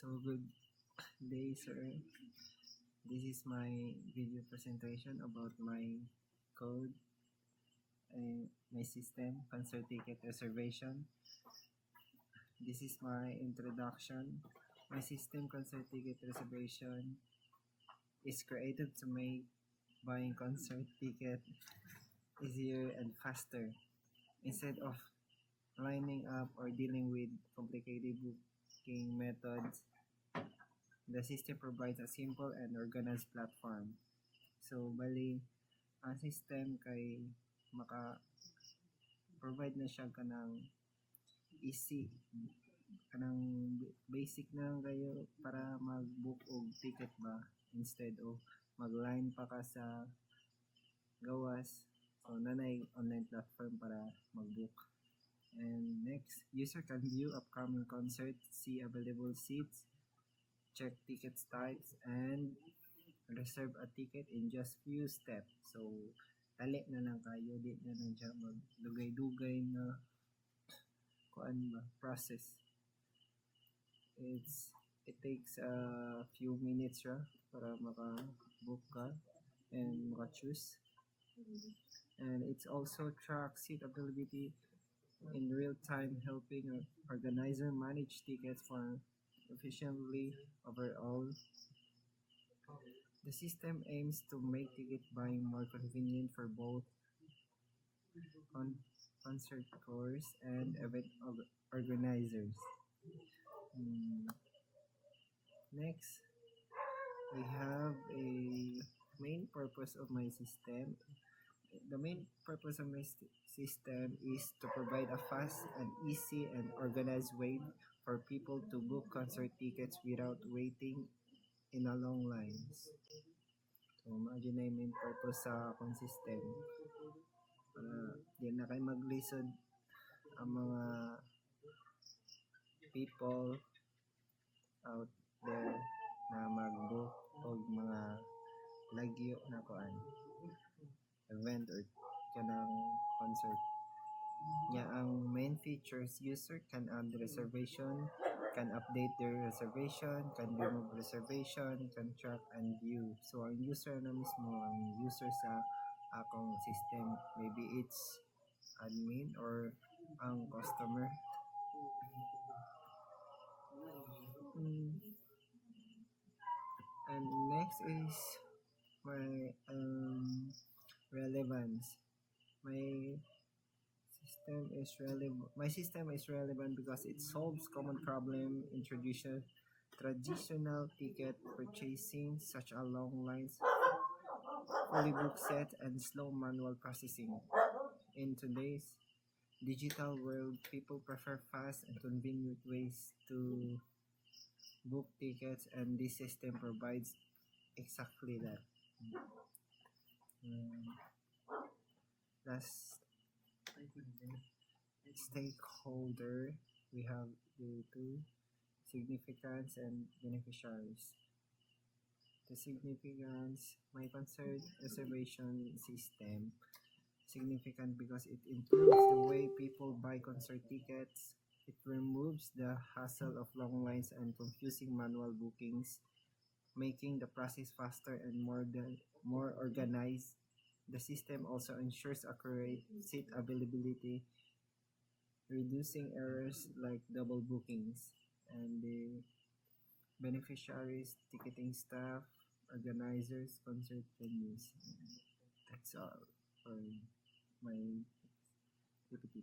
So good day, sir. This is my video presentation about my code and my system, concert ticket reservation. This is my introduction. My system concert ticket reservation is created to make buying concert ticket easier and faster instead of lining up or dealing with complicated booking methods. The system provides a simple and organized platform. So bali ang system kay maka provide na siya kanang easy kanang basic na lang kayo para mag-book og ticket ba? Instead of mag-line pa ka sa gawas. So nanay online platform para mag-book And next, user can view upcoming concerts, see available seats, check ticket types, and reserve a ticket in just few steps. So, tali na lang kayo, di na lang siya magdugay-dugay na kuan ba, process. It's it takes a few minutes siya para maka-book ka and maka-choose. And it's also track seat availability in real time, helping a organizer manage tickets for efficiently overall. The system aims to make ticket buying more convenient for both con- concert goers and event org- organizers. Hmm. Next, we have a main purpose of my system the main purpose of my st- system is to provide a fast and easy and organized way for people to book concert tickets without waiting in a long lines. So, imagine na yung main purpose sa akong system. Para di na kayo maglisod ang mga people out there na mag-book o mga lagyo na kuan event or kanang concert. Nya ang main features user can add reservation, can update their reservation, can remove reservation, can track and view. So ang user na mismo, ang user sa akong system, maybe it's admin or ang customer. Mm. And next is my um relevance. My system is relevant. My system is relevant because it solves common problem introduces traditional ticket purchasing, such as long lines, fully book set, and slow manual processing. In today's digital world, people prefer fast and convenient ways to book tickets, and this system provides exactly that. Mm. Last stakeholder, we have the two significance and beneficiaries. The significance, my concern reservation system, significant because it improves the way people buy concert tickets. It removes the hassle of long lines and confusing manual bookings, making the process faster and more than, more organized. The system also ensures accurate seat availability, reducing errors like double bookings. And the beneficiaries, ticketing staff, organizers, concert venues. That's all for my PPT.